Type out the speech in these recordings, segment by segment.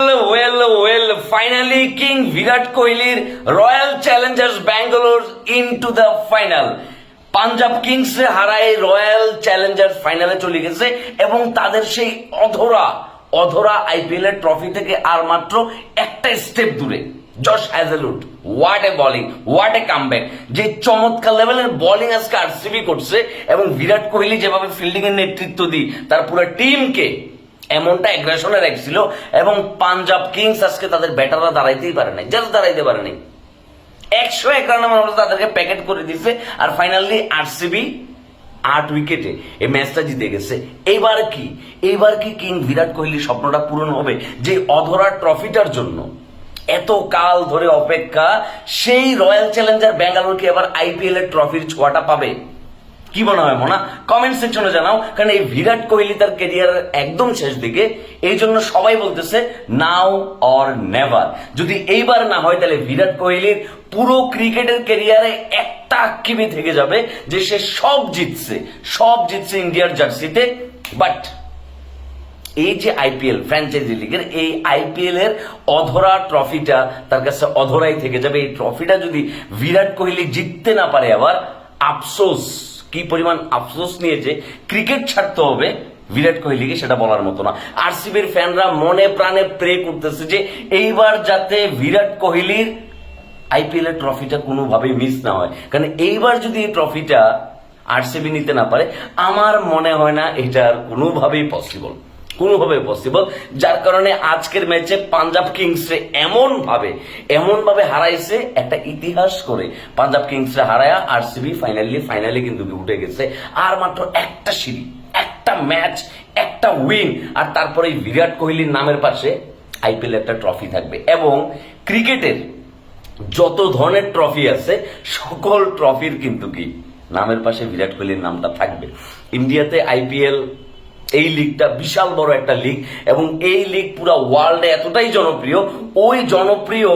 Well well finally king Virat কোহলির Royal Challengers Bangalore into the final Punjab Kings হারায় royal Challengers ফাইনালে চলে গেছে এবং তাদের সেই অধরা অধরা আইপিএল এর ট্রফি থেকে আর মাত্র একটা স্টেপ দূরে। Josh Hazlewood what a bowling what a comeback যে চমৎকার লেভেলের বোলিং আজকে আরসিবি করছে এবং বিরাট কোহলি যেভাবে ফিল্ডিং এর নেতৃত্ব দিই, তার পুরো টিমকে এমনটা অ্যাগ্রেশনে রাখছিল এবং পাঞ্জাব কিংস আজকে তাদের ব্যাটাররা দাঁড়াইতেই পারে নাই জাস্ট দাঁড়াইতে পারে নাই। একশো এক রানের মতো তাদেরকে প্যাকেট করে দিছে আর ফাইনালি আরসিবি আট উইকেটে এই ম্যাচটা জিতে গেছে। এইবার কি? এইবার কি কিং বিরাট কোহলির স্বপ্নটা পূরণ হবে যে অধরা ট্রফিটার জন্য? এত কাল ধরে অপেক্ষা সেই রয়্যাল চ্যালেঞ্জার ব্যাঙ্গালোর কি এবার আইপিএল এর ট্রফির ছোঁয়াটা পাবে। কি মনে? হয় মোনা কমেন্ট সেকশনে জানাও, কারণ এই বিরাট কোহলি তার কেরিয়ারের একদম শেষ দিকে। এই জন্য সবাই বলতেছে নাও অর নেভার যদি এইবার না হয়, তাহলে বিরাট কোহলির পুরো ক্রিকেটের কেরিয়ারে একটা আক্ষেপই থেকে যাবে যে সে সব জিতছে। সব জিতছে ইন্ডিয়ার জার্সিতে বাট এই যে আইপিএল ফ্র্যাঞ্চাইজি লিগের এই আইপিএল এর অধরা ট্রফিটা তার কাছে অধরাই থেকে যাবে। এই ট্রফিটা যদি বিরাট কোহলি জিততে না পারে আবার, আফসোস। কি পরিমাণ আফসোস নিয়েছে ক্রিকেট ছাড়তে হবে বিরাট কোহলিকে সেটা বলার মতো না। আরসিবির ফ্যানরা মনে প্রাণে প্রে করতেছে যে এইবার যাতে বিরাট কোহলির আইপিএল এর ট্রফিটা কোনোভাবেই মিস না হয়। কারণ এইবার যদি এই ট্রফিটা আরসিবি নিতে না পারে, আমার মনে হয় না এটা আর কোনোভাবেই পসিবল কোনোভাবে পসিবল যার কারণে আজকের ম্যাচে পাঞ্জাব কিংস এমন ভাবে এমন ভাবে হারাইছে একটা ইতিহাস করে। পাঞ্জাব কিংস হারায়া আরসিবি ফাইনালি ফাইনালি কিন্তু উঠে গেছে। আর মাত্র একটা সিঁড়ি, একটা ম্যাচ একটা উইন আর তারপরে বিরাট কোহলির নামের পাশে আইপিএল একটা ট্রফি থাকবে। এবং ক্রিকেটের যত ধরনের ট্রফি আছে, সকল ট্রফির কিন্তু কি, নামের পাশে বিরাট কোহলির নামটা থাকবে। ইন্ডিয়াতে আইপিএল এই লিগটা বিশাল বড় একটা লিগ এবং এই লিগ পুরো ওয়ার্ল্ডে এতটাই জনপ্রিয়, ওই জনপ্রিয়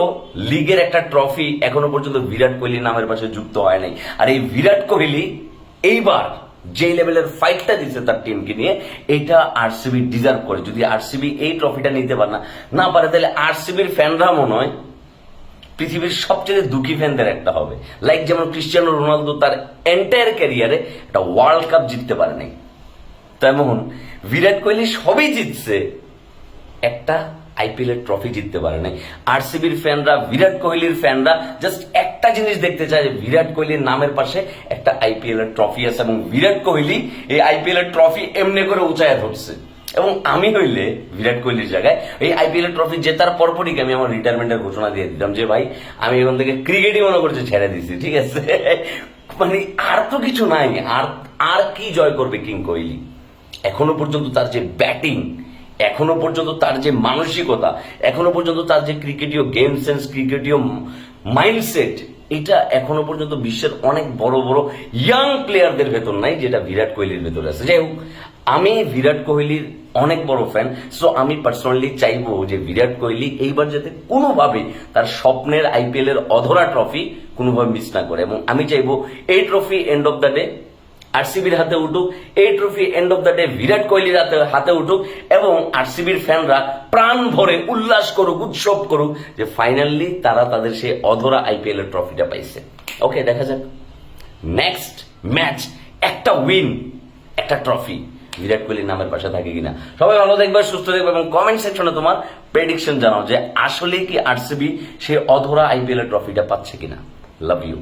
লিগের একটা ট্রফি এখনও পর্যন্ত বিরাট কোহলি নামের পাশে যুক্ত হয় নাই। আর এই বিরাট কোহলি এইবার যে লেভেলের ফাইটটা দিচ্ছে তার টিমকে নিয়ে, এটা আরসিবি ডিজার্ভ করে। যদি আরসিবি এই ট্রফিটা নিতে পারে না না পারে, তাহলে আরসিবির ফ্যানরা মনে হয় পৃথিবীর সবচেয়ে দুঃখী ফ্যানদের একটা হবে। লাইক যেমন ক্রিস্টিয়ানো রোনালদো তার এন্টায়ার ক্যারিয়ারে একটা ওয়ার্ল্ড কাপ জিততে পারে নাই। তেমন বিরাট কোহলি সবই জিতছে। একটা আইপিএল এর ট্রফি জিততে পারে নাই। আরসিবির ফ্যানরা, বিরাট কোহলির ফ্যানরা জাস্ট একটা জিনিস দেখতে চায় যে বিরাট কোহলির নামের পাশে একটা আইপিএল এর ট্রফি আছে এবং বিরাট কোহলি এই আইপিএল এর ট্রফি এমনি করে উঁচায় ধরছে। এবং আমি হইলে বিরাট কোহলির জায়গায় এই আইপিএল এর ট্রফি জেতার পরপরই আমি আমার রিটায়ারমেন্টের ঘোষণা দিয়ে দিতাম যে, ভাই, আমি এখান থেকে ক্রিকেটই মনে করছি ছেড়ে দিছি, ঠিক আছে? মানে আর তো কিছু নাই। আর আর কি জয় করবে কিং কোহলি? এখনও পর্যন্ত তার যে ব্যাটিং, এখনও পর্যন্ত তার যে মানসিকতা, এখনও পর্যন্ত তার যে ক্রিকেটীয় গেম সেন্স ক্রিকেটীয় মাইন্ডসেট এটা এখনও পর্যন্ত বিশ্বের অনেক বড় বড় ইয়াং প্লেয়ারদের ভেতর নাই যেটা বিরাট কোহলির ভেতরে আছে। যাই হোক, আমি বিরাট কোহলির অনেক বড় ফ্যান সো আমি পার্সোনালি চাইব যে বিরাট কোহলি এইবার যাতে কোনোভাবে তার স্বপ্নের আইপিএল এর অধরা ট্রফি কোনোভাবে মিস না করে, এবং আমি চাইব এই trophy end of the day আরসিবির হাতে উঠুক, এই trophy end of the day Virat কোহলির হাতে হাতে উঠুক এবং আরসিবির ফ্যানরা প্রাণ ভরে উল্লাস করুক, উৎসব করুক যে ফাইনালি তারা তাদের সেই অধরা আইপিএল এর ট্রফিটা পাইছে। ওকে দেখা যাক। নেক্সট ম্যাচ একটা উইন একটা ট্রফি বিরাট কোহলির নামের পাশে থাকে কিনা। সবাই ভালো দেখবে, সুস্থ দেখবে এবং কমেন্ট সেকশনে তোমার প্রেডিকশন জানাও যে আসলে কি আরসিবি সেই অধরা আইপিএল এর ট্রফিটা পাচ্ছে কিনা। Love you